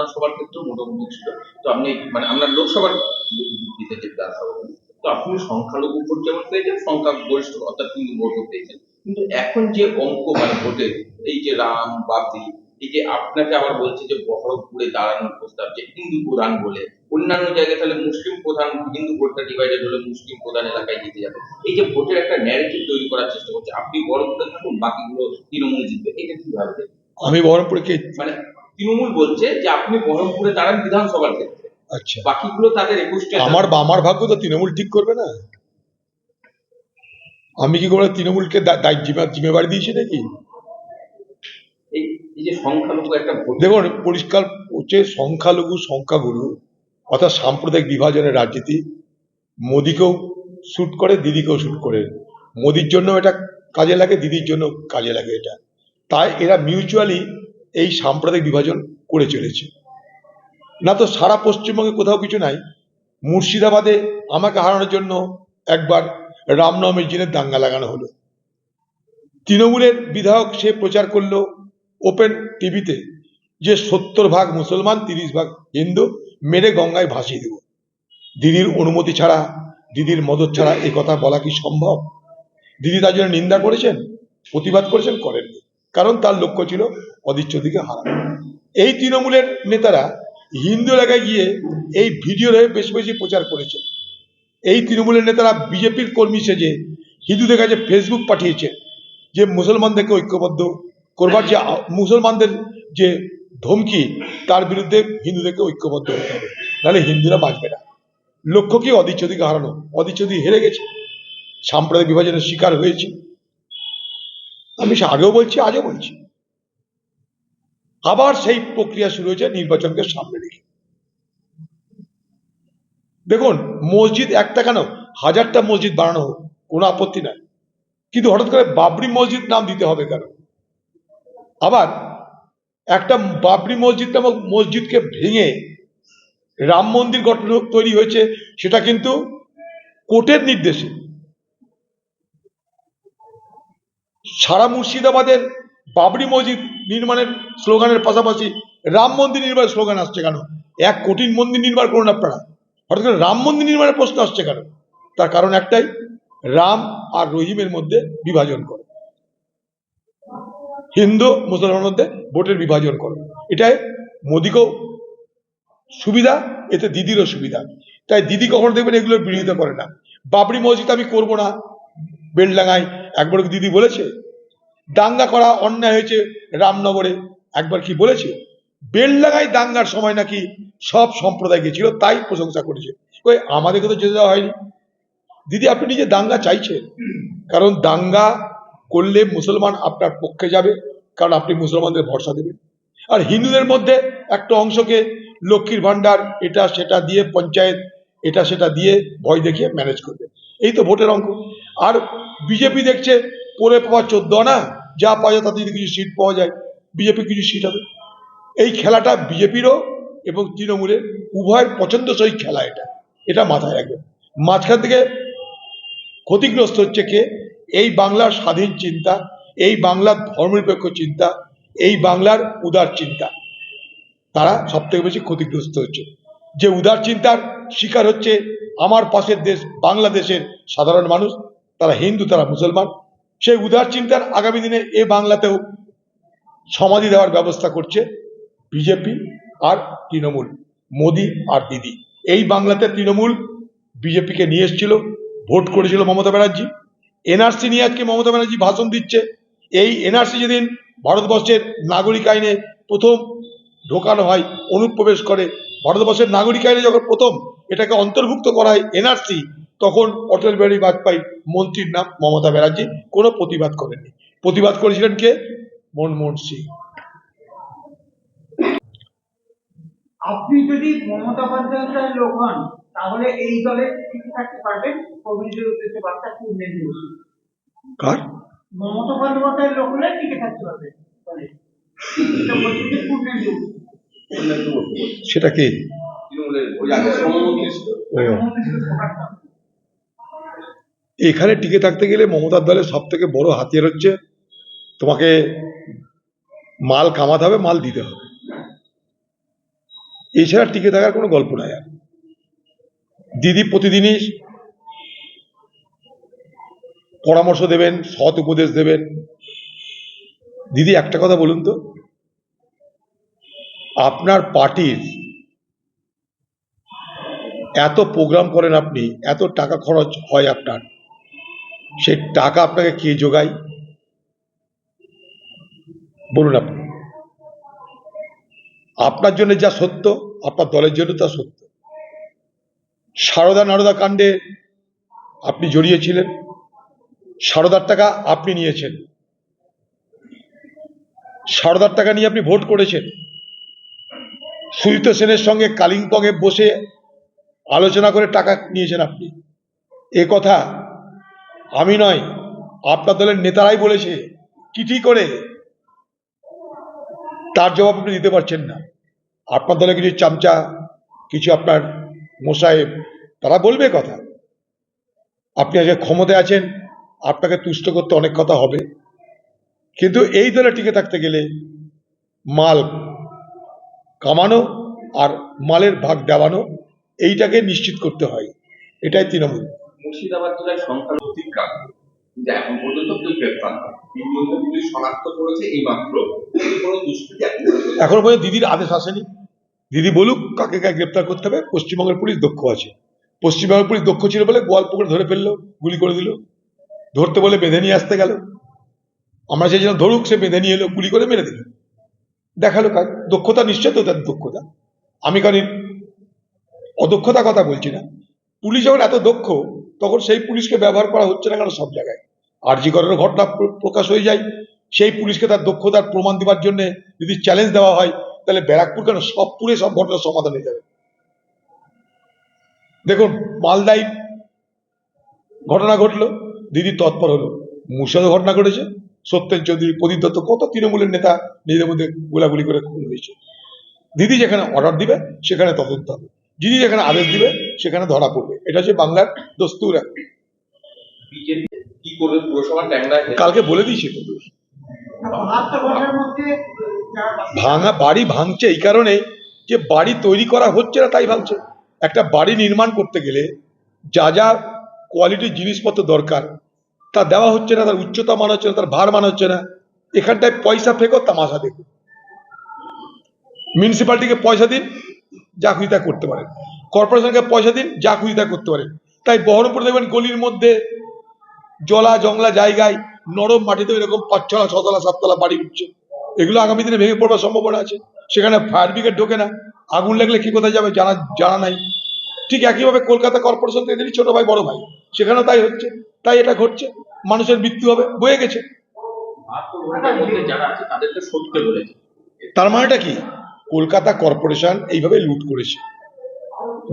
বিধানসভার ক্ষেত্রেও মোটামুটি ছিল। তো আপনি মানে আমরা লোকসভার যে বিধানসভা তো আপনি সংখ্যালঘু ভোট যেমন পেয়েছেন সংখ্যা গরিষ্ঠ অর্থাৎ হিন্দু ভোটও পেয়েছেন। কিন্তু এখন যে অঙ্ক মানে ভোটের এই যে রাম বাবরি এই যে আপনাকে আবার বলছে যে বহরমপুরে দাঁড়ানোর প্রস্তাব যে হিন্দু প্রধান বলে অন্যান্য জায়গায় তাহলে মুসলিম প্রধান হিন্দু ভোটটা ডিভাইডেড হলে মুসলিম প্রধান এলাকায় জিতে যাবে। এই যে ভোটের একটা ন্যারেটিভ তৈরি করার চেষ্টা করছে আপনি বহরমপুরে থাকুন বাকিগুলো তৃণমূল জিতবে। এটা কীভাবে? আমি বহরমপুরকে মানে তৃণমূল বলছে যে আপনি বহরমপুরে দাঁড়ান বিধানসভার ক্ষেত্রে। আচ্ছা। বাকিগুলো তাদের একুশটা আমার আমার ভাগ্য তো তৃণমূল ঠিক করবে না। আমি কি করে তৃণমূলকে জিম্মে- জিম্মেবারি দিয়েছি নাকি? দেখুন পরিষ্কার হচ্ছে সংখ্যালঘু সংখ্যাগুরু অর্থাৎ সাম্প্রদায়িক বিভাজনের রাজনীতি মোদিকেও শ্যুট করে দিদিকেও শ্যুট করে। মোদির জন্য এটা কাজে লাগে দিদির জন্য কাজে লাগে এটা। তাই এরা মিউচুয়ালি এই সাম্প্রদায়িক বিভাজন করে চলেছে। না তো সারা পশ্চিমবঙ্গে কোথাও কিছু নাই। মুর্শিদাবাদে আমাকে হারানোর জন্য একবার রামনবমীর দিনে দাঙ্গা লাগানো হলো। তৃণমূলের বিধায়ক সে প্রচার করল ওপেন টিভিতে যে সত্তর ভাগ মুসলমান, তিরিশ ভাগ হিন্দু মেরে গঙ্গায় ভাসিয়ে দেব। দিদির অনুমতি ছাড়া, দিদির মদত ছাড়া এই কথা বলা কি সম্ভব? দিদি তার জন্য নিন্দা করেছেন? প্রতিবাদ করেছেন? করেননি। কারণ তার লক্ষ্য ছিল অদিচ্ছদিকে হারানো এই তৃণমূলের নেতারা হিন্দু এলাকায় গিয়ে এই ভিডিও হয়ে বেশি বেশি প্রচার করেছে এই তৃণমূলের নেতারা বিজেপির কর্মী সেজে হিন্দুদের কাছে ফেসবুক পাঠিয়েছে যে মুসলমানদেরকে ঐক্যবদ্ধ করবার যে মুসলমানদের যে ধমকি, তার বিরুদ্ধে হিন্দুদেরকে ঐক্যবদ্ধ হতে হবে। নাহলে হিন্দুরা বাঁচবে না। লক্ষ্য কি অদিচ্ছদিকে হারানো? অদিচ্ছদি হেরে গেছে। সাম্প্রদায়িক বিভাজনের শিকার হয়েছে। আমি সে আগেও বলছি, আজও বলছি। আবার সেই প্রক্রিয়া শুরু হয়েছে নির্বাচনকে সামনে রেখে। দেখুন, মসজিদ একটা কেন? হাজারটা মসজিদ বানানো হোক, কোনো আপত্তি নাই। কিন্তু হঠাৎ করে বাবরি মসজিদ নাম দিতে হবে কেন? আবার একটা বাবরি মসজিদ নামক মসজিদকে ভেঙে রাম মন্দির গঠন তৈরি হয়েছে, সেটা কিন্তু কোর্টের নির্দেশে। সারা মুর্শিদাবাদের বাবরি মসজিদ নির্মাণের স্লোগানের পাশাপাশি রাম মন্দির নির্মাণের স্লোগান আসছে কেন? এক কঠিন মন্দির নির্মাণ করুন আপনারা। হঠাৎ করে রাম মন্দির নির্মাণের প্রশ্ন আসছে কেন? তার কারণ একটাই, রাম আর রহিমের মধ্যে বিভাজন করে। হিন্দু, মুসলমানের মধ্যে ভোটের বিভাজন করে। এটাই মোদিকেও সুবিধা, এতে দিদিরও সুবিধা। তাই দিদি কখনো দেখবেন এগুলোর বিরোধিতা করে না। বাবরি মসজিদ আমি করব না। বেলডাঙ্গায় একবার দিদি বলেছে, দাঙ্গা করা অন্যায় হয়েছে রামনগরে। একবার কি বলেছে? বেলডাঙ্গায় দাঙ্গার সময় নাকি সব সম্প্রদায় গেছিল, তাই প্রশংসা করেছে। কই আমাদেরকে তো যেতে দেওয়া হয়নি। দিদি, আপনি নিজে দাঙ্গা চাইছেন। কারণ দাঙ্গা করলে মুসলমান আপনার পক্ষে যাবে, কারণ আপনি মুসলমানদের ভরসা দেবেন। আর হিন্দুদের মধ্যে একটা অংশকে লক্ষ্মীর ভান্ডার এটা সেটা দিয়ে পঞ্চায়েত, এটা সেটা দিয়ে ভয় দেখিয়ে ম্যানেজ করবে। এই তো ভোটের অঙ্ক। আর বিজেপি দেখছে পরে পাওয়া চোদ্দ আনা যা পাওয়া যায় তাতে কিছু সিট পাওয়া যায়। বিজেপি কিছু সিট হবে। এই খেলাটা বিজেপিরও এবং তৃণমূলের উভয়ের পছন্দসই খেলা এটা। এটা মাথায় রাখবেন মাঝখান থেকে ক্ষতিগ্রস্ত হচ্ছে কে? এই বাংলার স্বাধীন চিন্তা, এই বাংলার ধর্মনিরপেক্ষ চিন্তা, এই বাংলার উদার চিন্তা। তারা সব থেকে বেশি ক্ষতিগ্রস্ত হচ্ছে। যে উদার চিন্তার শিকার হচ্ছে আমার পাশের দেশ, বাংলাদেশের সাধারণ মানুষ, তারা হিন্দু, তারা মুসলমান। সেই উদার চিন্তার আগামী দিনে এ বাংলাতেও সমাধি দেওয়ার ব্যবস্থা করছে বিজেপি আর তৃণমূল, মোদি আর দিদি। এই বাংলাতে তৃণমূল বিজেপিকে নিয়ে এসেছিল, ভোট করেছিল মমতা ব্যানার্জি। এনআরসি নিয়ে আজকে মমতা ব্যানার্জি ভাষণ দিচ্ছে। এই এনআরসি যেদিন ভারতবর্ষের নাগরিক আইনে প্রথম ঢোকানো হয়, অনুপ্রবেশ করে ভারতবর্ষের নাগরিক আইনে যখন প্রথম এটাকে অন্তর্ভুক্ত করা হয় এনআরসি তখন অটল বিহারী বাজপেয়ী মন্ত্রীর নাম মমতা ব্যানার্জি কোনো প্রতিবাদ করেননি। প্রতিবাদ করেছিলেন কে? মনমোহন সিং। আপনি যদি মমতা বন্দ্যোপাধ্যায়ের লোক হন তাহলে এই দলে টিকে থাকতে পারবেন? কমিউনিটির উদ্দেশ্যে বার্তা দিবস কার? মমতা বন্দ্যোপাধ্যায়ের লোক হলে টিকে থাকতে পারবেন। সেটা কে? এখানে টিকে থাকতে গেলে মমতার দলের সব থেকে বড় হাতিয়ার হচ্ছে তোমাকে মাল কামাতে হবে, মাল দিতে হবে। এছাড়া টিকে থাকার কোনো গল্প নাই আর। দিদি প্রতিদিনই পরামর্শ দেবেন, সৎ উপদেশ দেবেন। দিদি একটা কথা বলুন তো। আপনার পার্টির এত প্রোগ্রাম করেন আপনি, এত টাকা খরচ হয় আপনার সেই টাকা আপনাকে কে যোগায়? বলুন আপনি। আপনার জন্য যা সত্য, আপনার দলের জন্য তা সত্য। সারদা নারদা কাণ্ডে আপনি জড়িয়েছিলেন, সারদার টাকা আপনি নিয়েছেন, সারদার টাকা নিয়ে আপনি ভোট করেছেন। সুজিত সেনের সঙ্গে কালিম্পংয়ে বসে আলোচনা করে টাকা নিয়েছেন আপনি। এ কথা আমি নয়, আপনার দলের নেতারাই বলেছে, চিঠি করে তার জবাব আপনি দিতে পারছেন না। আপনার দলে কিছু চামচা, কিছু আপনার মোসাহেব তারা বলবে কথা। আপনি আজকে ক্ষমতায় আছেন, আপনাকে তুষ্ট করতে অনেক কথা হবে। কিন্তু এই দলে টিকে থাকতে গেলে মাল কামানো আর মালের ভাগ দেওয়ানো এইটাকে নিশ্চিত করতে হয়। এটাই তৃণমূল। মুর্শিদাবাদ জেলার সংখ্যালঘু কিন্তু এখন পর্যন্ত কেউ গ্রেপ্তার তিনজনকে পুলিশ শনাক্ত করেছে এই মাত্র কোনো দুষ্কৃতি এখনও পর্যন্ত দিদির আদেশ আসেনি। দিদি বলুক কাকে কাকে গ্রেপ্তার করতে হবে। পশ্চিমবঙ্গের পুলিশ দক্ষ আছে। পশ্চিমবঙ্গের পুলিশ দক্ষ ছিল বলে গোয়ালপুকুরে ধরে ফেলল গুলি করে দিল। ধরতে বলে বেঁধে নিয়ে আসতে গেল। আমরা সেই জন্য ধরুক সে বেঁধে নিয়ে এলো গুলি করে মেরে দিল। দেখাল কাজ দক্ষতা নিশ্চয় তো তার দক্ষতা। আমি কারণ অদক্ষতা কথা বলছি না। পুলিশ যখন এত দক্ষ, তখন সেই পুলিশকে ব্যবহার করা হচ্ছে না কেন সব জায়গায়? আরজি করার ঘটনা প্র- প্রকাশ হয়ে যায়। সেই পুলিশকে তার দক্ষতার প্রমাণ দেওয়ার জন্য যদি চ্যালেঞ্জ দেওয়া হয়, তাহলে ব্যারাকপুর কেন সব, পুরে সব ঘটনার সমাধান হয়ে যাবে? দেখুন মালদাই ঘটনা ঘটলো, দিদি তৎপর হলো। মুর্শিদাবাদে ঘটনা ঘটেছে। সত্যেন চৌধুরী প্রদীপ দত্ত কত তৃণমূলের নেতা নিজেদের মধ্যে গোলাগুলি করে খুন হয়েছে? দিদি যেখানে অর্ডার দিবে, সেখানে তদন্ত হবে। দিদি যেখানে আদেশ দিবে, সেখানে ধরা পড়বে। এটা হচ্ছে বাংলার দস্তুর ট্যাংরা কালকে বলে দিয়েছি তো ভাঙা বাড়ি ভাঙছে এই কারণে যে বাড়ি তৈরি করা হচ্ছে না তাই ভাঙছে। একটা বাড়ি নির্মাণ করতে গেলে যা যা কোয়ালিটির জিনিসপত্র দরকার তা দেওয়া হচ্ছে না, তার উচ্চতা মান হচ্ছে না, তার ভার মান হচ্ছে না। এখানটায় পয়সা ফেকো তামাশা দেখো মিউনিসিপালিটিকে পয়সা দিন, যা খুশি তা করতে পারেন। কর্পোরেশনকে পয়সা দিন, যা খুশি তা করতে পারেন। তাই বহরমপুর দেখবেন গলির মধ্যে জলা, জংলা জায়গায় নরম মাটিতে এরকম পাঁচতলা, ছতলা, সাততলা বাড়ি উঠছে। এগুলো আগামী দিনে ভেঙে পড়বার সম্ভাবনা আছে। সেখানে ফায়ার ব্রিগেড ঢোকে না। আগুন লাগলে কি কোথায় যাবে জানা জানা নাই। ঠিক একইভাবে কলকাতা কর্পোরেশন এদেরই ছোট ভাই, বড় ভাই। সেখানেও তাই হচ্ছে। তাই এটা ঘটছে। মানুষের মৃত্যু হবে, বয়ে গেছে। তার মানেটা কি? কলকাতা কর্পোরেশন এইভাবে লুট করেছে।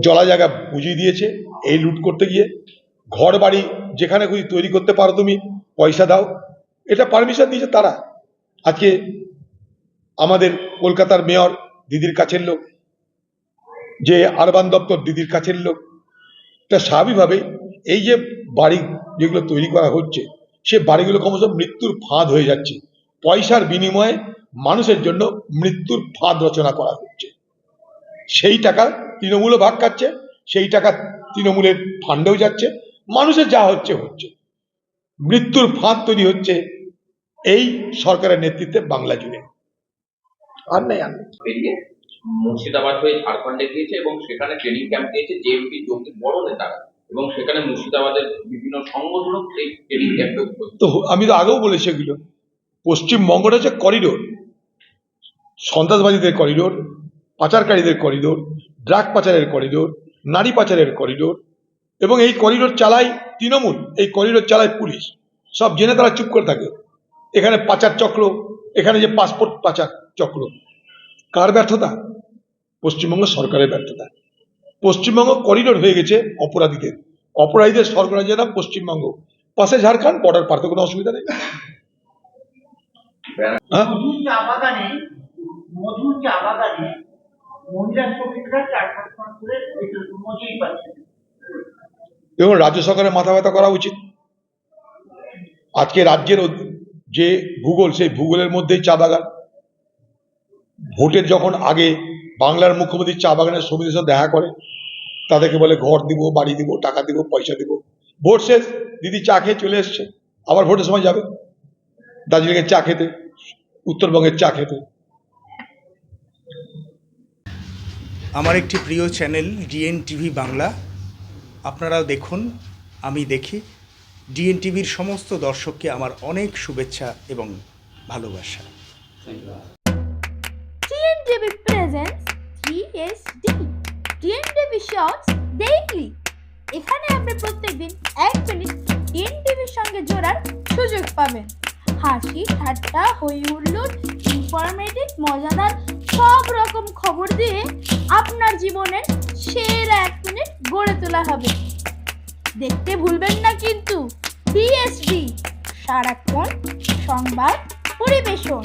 জলা জায়গা বুঝিয়ে দিয়েছে এই লুট করতে গিয়ে। ঘর বাড়ি যেখানে খুশি তৈরি করতে পারো তুমি, পয়সা দাও। এটা পারমিশন দিয়েছে তারা। আজকে আমাদের কলকাতার মেয়র, দিদির কাছের লোক। যে আরবান দপ্তর দিদির কাছের লোক, তা স্বাভাবিকভাবে এই যে বাড়ি যেগুলো তৈরি করা হচ্ছে, সে বাড়িগুলো ক্রমশ মৃত্যুর ফাঁদ হয়ে যাচ্ছে। পয়সার বিনিময়ে মানুষের জন্য মৃত্যুর ফাঁদ রচনা করা হচ্ছে। সেই টাকা তৃণমূলও ভাগ খাচ্ছে, সেই টাকা তৃণমূলের ফান্ডেও যাচ্ছে, মানুষের যা হচ্ছে হচ্ছে। মৃত্যুর ফাঁদ তৈরি হচ্ছে এই সরকারের নেতৃত্বে বাংলা জুড়ে। আর নেই আর মুর্শিদাবাদ হয়ে ঝাড়খণ্ডে গিয়েছে এবং সেখানে ট্রেনিং ক্যাম্প দিয়েছে জেএমপি জঙ্গির বড় নেতারা এবং সেখানে মুর্শিদাবাদের বিভিন্ন সংগঠনও এই ট্রেনিং ক্যাম্পে তো আমি তো আগেও বলেছি এগুলো। পশ্চিমবঙ্গটা হচ্ছে করিডোর সন্ত্রাসবাদীদের করিডোর পাচারকারীদের করিডোর ড্রাগ পাচারের করিডোর নারী পাচারের করিডোর এবং এই করিডোর চালায় তৃণমূল, এই করিডোর চালায় পুলিশ। সব জেনে তারা চুপ করে থাকে। এখানে পাচার চক্র, এখানে যে পাসপোর্ট পাচার চক্র। কার ব্যর্থতা? পশ্চিমবঙ্গ সরকারের ব্যর্থতা। পশ্চিমবঙ্গ করিডোর হয়ে গেছে অপরাধীদের। অপরাধীদের সরকারের নাম পশ্চিমবঙ্গ। পাশে ঝাড়খণ্ড বর্ডার পার, তো কোনো অসুবিধা নেই। হ্যাঁ। এবং রাজ্য সরকারের মাথা ব্যথা করা উচিত। আজকে রাজ্যের যে ভূগোল, সেই ভূগোলের মধ্যেই চা বাগান ভোটের যখন আগে বাংলার মুখ্যমন্ত্রী চা বাগানের শ্রমিকদের সাথে দেখা করে তাদেরকে বলে ঘর দিব বাড়ি দিব টাকা দিব পয়সা দিব। ভোট শেষ দিদি চা খেয়ে চলে এসছে আবার ভোটের সময় যাবে। দার্জিলিংয়ের চা খেতে উত্তরবঙ্গের চা খেতে। আমার একটি প্রিয় চ্যানেল ডিএন টিভি বাংলা আপনারাও দেখুন আমি দেখি। ডিএন টিভির সমস্ত দর্শককে আমার অনেক শুভেচ্ছা এবং ভালোবাসা। 3SD TNTV Shorts Daily. এখানে আপনি প্রত্যেকদিন এক মিনিট TNTVর সঙ্গে জোড়ার সুযোগ পাবেন। হাসি, ঠাট্টা, হই হুল্লোড় ইনফরমেটিভ মজাদার, সব রকম খবর দিয়ে আপনার জীবনের সেরা এক মিনিট গড়ে তোলা হবে। দেখতে ভুলবেন না কিন্তু টিএসডি সারাক্ষণ সংবাদ পরিবেশন।